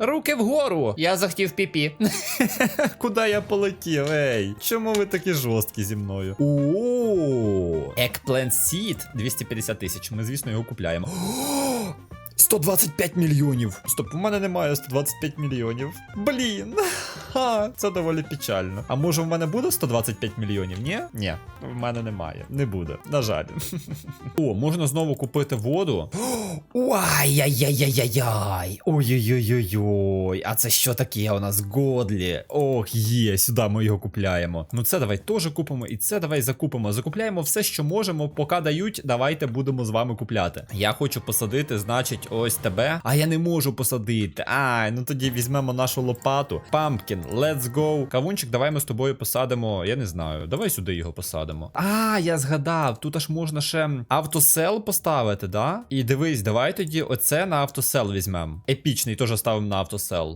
Руки вгору! Я захотів піпі. Куди я полетів? Ей? Чому ви такі жорсткі зі мною? О, Eggplant Seed 250 тисяч. Ми, звісно, його купляємо. 125 мільйонів. Стоп, у мене немає 125 мільйонів. Блін. Ха, це доволі печально. А може в мене буде 125 мільйонів? Ні? Ні, в мене немає. Не буде. На жаль. О, можна знову купити воду. Ай-яй-яй-яй-яй. Ой-ой-ой-ой-ой. А це що таке у нас? Годлі. Ох, є, сюди ми його купляємо. Ну це давай теж купимо, і це давай закупимо. Закупляємо все, що можемо, поки дають. Давайте будемо з вами купляти. Я хочу посадити, значить, ось тебе. А я не можу посадити. Ай, ну тоді візьмемо нашу лопату. Пампкін, let's go. Кавунчик, давай ми з тобою посадимо. Я не знаю. Давай сюди його посадимо. А, я згадав. Тут аж можна ще автосел поставити, да? І дивись, давай тоді оце на автосел візьмемо. Епічний теж ставимо на автосел.